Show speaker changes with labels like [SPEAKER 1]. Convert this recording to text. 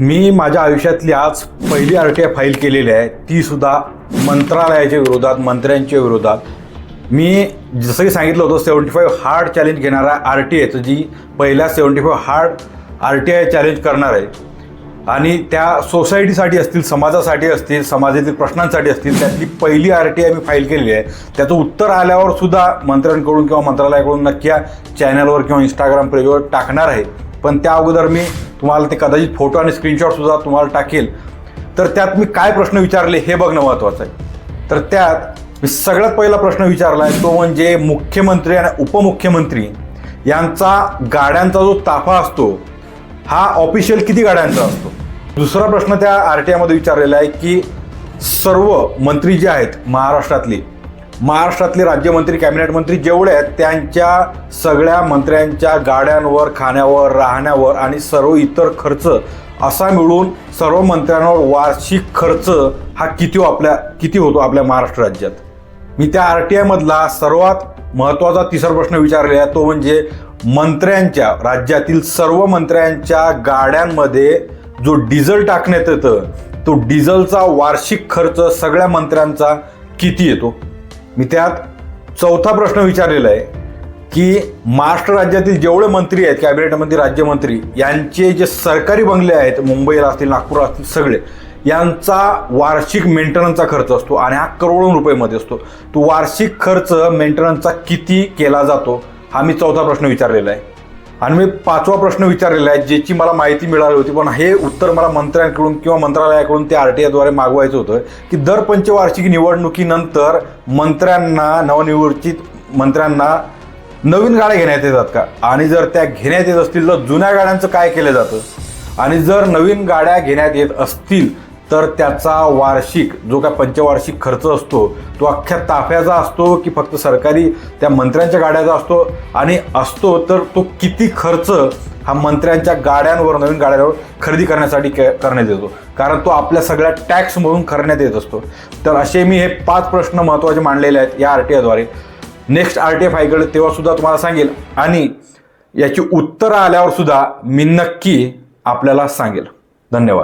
[SPEAKER 1] मी माझ्या आयुष्यातली आज पहिली आर टी आय फाईल केलेली आहे तीसुद्धा मंत्रालयाच्या विरोधात मंत्र्यांच्या विरोधात. मी जसं की सांगितलं होतं सेवन्टी फाईव्ह हार्ड चॅलेंज घेणारा आर टी आयचं जी पहिल्या seventy five hard R T I challenge करणार आहे. आणि त्या सोसायटीसाठी असतील समाजासाठी असतील समाजातील प्रश्नांसाठी असतील त्यातली पहिली आर टी आय मी फाईल केलेली आहे. त्याचं उत्तर आल्यावर सुद्धा मंत्र्यांकडून किंवा मंत्रालयाकडून नक्की या चॅनलवर किंवा इंस्टाग्राम पेजवर टाकणार आहे. पण त्या अगोदर मी तुम्हाला ते कदाचित फोटो आणि स्क्रीनशॉटसुद्धा तुम्हाला टाकेल. तर त्यात मी काय प्रश्न विचारले हे बघणं महत्त्वाचं आहे. तर त्यात मी सगळ्यात पहिला प्रश्न विचारला आहे तो म्हणजे मुख्यमंत्री आणि उपमुख्यमंत्री यांचा गाड्यांचा जो ताफा असतो हा ऑफिशियल किती गाड्यांचा असतो? दुसरा प्रश्न त्या आर टी आयमध्ये विचारलेला आहे की सर्व मंत्री जे आहेत महाराष्ट्रातली महाराष्ट्रातले राज्यमंत्री कॅबिनेट मंत्री जेवढे आहेत त्यांच्या सगळ्या मंत्र्यांच्या गाड्यांवर खाण्यावर राहण्यावर आणि सर्व इतर खर्च असा मिळून सर्व मंत्र्यांवर वार्षिक खर्च हा किती हो आपल्या किती होतो आपल्या महाराष्ट्र राज्यात? मी त्या आर टी आयमधला सर्वात महत्त्वाचा तिसरा प्रश्न विचारलेला आहे तो म्हणजे मंत्र्यांच्या राज्यातील सर्व मंत्र्यांच्या गाड्यांमध्ये जो डिझेल टाकण्यात येतं तो डिझेलचा वार्षिक खर्च सगळ्या मंत्र्यांचा किती येतो? मी त्यात चौथा प्रश्न विचारलेला आहे की महाराष्ट्र राज्यातील जेवढे मंत्री आहेत कॅबिनेटमध्ये राज्यमंत्री यांचे जे सरकारी बंगले आहेत मुंबईला असतील नागपूरला असतील सगळे यांचा वार्षिक मेंटेनन्सचा खर्च असतो आणि हा करोडो रुपयेमध्ये असतो. तो वार्षिक खर्च मेंटेनन्सचा किती केला जातो हा मी चौथा प्रश्न विचारलेला आहे. आणि मी पाचवा प्रश्न विचारलेला आहे ज्याची मला माहिती मिळाली होती पण हे उत्तर मला मंत्र्यांकडून किंवा मंत्रालयाकडून ते आर टी आयद्वारे मागवायचं होतं की दर पंचवार्षिक निवडणुकीनंतर मंत्र्यांना नवनिर्वाचित मंत्र्यांना नवीन गाड्या घेण्यात येतात का? आणि जर त्या घेण्यात येत असतील तर जुन्या गाड्यांचं काय केलं जातं? आणि जर नवीन गाड्या घेण्यात येत असतील तर त्याचा वार्षिक जो काय पंचवार्षिक खर्च असतो तो अख्ख्या ताफ्याचा असतो की फक्त सरकारी त्या मंत्र्यांच्या गाड्याचा असतो? आणि असतो तर तो किती खर्च हा मंत्र्यांच्या गाड्यांवर नवीन गाड्यांवर खरेदी करण्यासाठी करण्यात येतो? कारण तो आपल्या सगळ्या टॅक्समधून करण्यात येत असतो. तर असे मी हे पाच प्रश्न महत्त्वाचे मांडलेले आहेत या आर टी आयद्वारे. नेक्स्ट आर टी आय फायकडे तेव्हासुद्धा तुम्हाला सांगेल. आणि याची उत्तरं आल्यावर सुद्धा मी नक्की आपल्याला सांगेल. धन्यवाद.